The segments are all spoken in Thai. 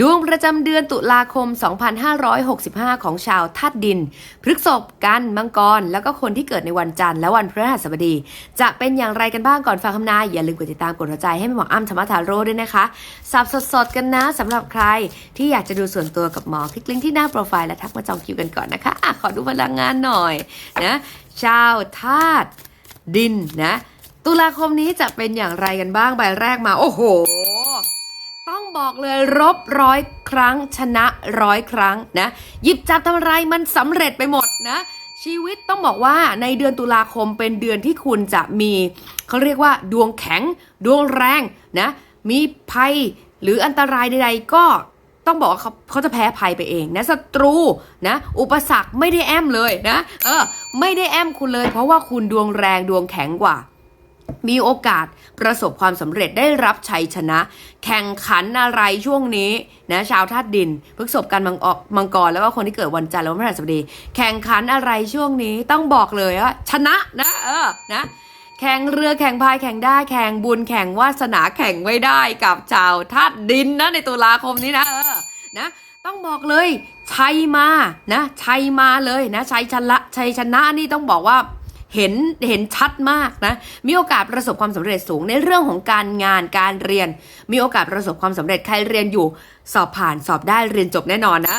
ดวงประจำเดือนตุลาคม 2565 ของชาวธาตุดิน พฤษภกันมังกร แล้วก็คนที่เกิดในวันจันทร์และวันพฤหัสบดี จะเป็นอย่างไรกันบ้างก่อนฟังคำนาย อย่าลืมกดติดตามกดหัวใจให้หมออ้ำธรรมทาโร่ด้วยนะคะ สับสดๆกันนะสำหรับใครที่อยากจะดูส่วนตัวกับหมอ คลิกลิงก์ที่หน้าโปรไฟล์และทักมาจองคิวกันก่อนนะคะอะขอดูพลังงานหน่อยนะชาวธาตุดินนะ ตุลาคมนี้จะเป็นอย่างไรกันบ้างใบแรกมา โอ้โห บอกเลยรบร้อยครั้งชนะร้อยครั้งนะหยิบจับทำอะไรมันสำเร็จไปหมดนะ ชีวิตต้องบอกว่าในเดือนตุลาคมเป็นเดือนที่คุณจะมีเขาเรียกว่า ดวงแข็ง ดวงแรงนะมีภัยหรืออันตรายใดๆก็ต้องบอกว่าเขาเขาจะแพ้ภัยไปเองนะศัตรูนะ อุปสรรคไม่ได้แอมเลยนะ เออ ไม่ได้แอมคุณเลย เพราะว่าคุณดวงแรงดวงแข็งกว่า มีโอกาสประสบความสำเร็จได้รับชัยชนะ แข่งขันอะไรช่วงนี้นะชาวธาตุดินพฤกษบกันมังออกมังกรแล้วก็คนที่เกิดวันจันทร์และวันพฤหัสบดี แข่งขันอะไรช่วงนี้ต้องบอกเลยว่าชนะนะเออนะแข่งเรือแข่งพายแข่งได้แข่งบุญแข่งวาสนาแข่งไว้ได้กับชาวธาตุดินนะในตุลาคมนี้นะเออนะต้องบอกเลยชัยมานะชัยมาเลยนะชัยชนะชัยชนะนี่ต้องบอกว่า เห็นเห็นชัดมากนะ มีโอกาสประสบความสำเร็จสูงในเรื่องของการงานการเรียน มีโอกาสประสบความสำเร็จใครเรียนอยู่ สอบผ่านสอบได้เรียนจบแน่นอนนะ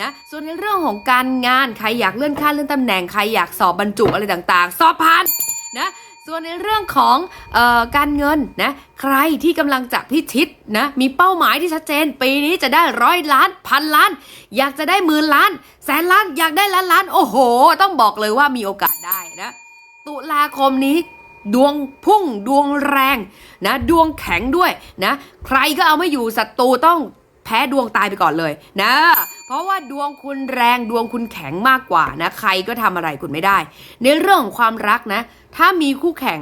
นะส่วนในเรื่องของการงานใครอยากเลื่อนขั้นเลื่อนตำแหน่งใครอยากสอบบรรจุอะไรต่างๆ สอบผ่านนะ ส่วนในเรื่องของเออการเงินนะใครที่กำลังจะพิชิตนะมีเป้าหมายที่ชัดเจน ปีนี้จะได้ร้อยล้านพันล้าน อยากจะได้หมื่นล้าน แสนล้านอยากได้ล้านล้าน โอ้โห ต้องบอกเลยว่ามีโอกาสได้นะตุลาคมนี้ดวงพุ่งดวงแรงนะดวงแข็งด้วยนะใครก็เอาไม่อยู่ศัตรูต้อง แพ้ดวงตายไปก่อนเลยนะ เพราะว่าดวงคุณแรงดวงคุณแข็งมากกว่านะ ใครก็ทำอะไรคุณไม่ได้ ในเรื่องของความรักนะ ถ้ามีคู่แข่ง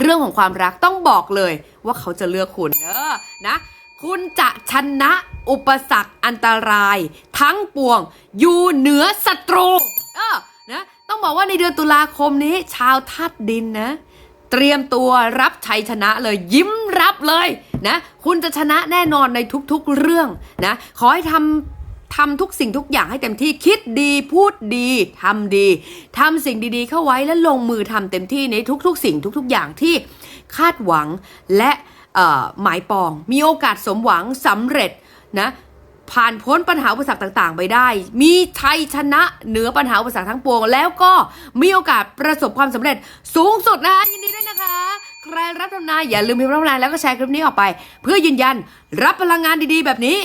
เรื่องของความรักต้องบอกเลยว่าเขาจะเลือกคุณเออนะคุณจะชนะอุปสรรคอันตราย ทั้งปวง อยู่เหนือศัตรู เออนะต้องบอกว่าในเดือนตุลาคมนี้ ชาวธาตุดินนะ เตรียมตัวรับชัยชนะเลยยิ้ม รับเลยนะคุณจะชนะแน่นอนในทุกๆเรื่องนะขอให้ทำทำทุกสิ่งทุกอย่างให้เต็มที่คิดดีพูดดีทำดีทำสิ่งดีๆ เข้าไว้และลงมือทำเต็มที่ในทุกๆ สิ่งทุกๆ อย่างที่คาดหวังและหมายปอง มีโอกาสสมหวังสำเร็จนะผ่านพ้นปัญหาอุปสรรคต่างๆ ไปได้ มีชัยชนะเหนือปัญหาอุปสรรคทั้งปวง แล้วก็มีโอกาสประสบความสำเร็จสูงสุดนะคะยินดีด้วยนะคะ ใครรับทำนายอย่าลืมพิมพ์รับทำนายแล้วก็แชร์คลิปนี้ออกไป เพื่อยืนยันรับพลังงานดีๆแบบนี้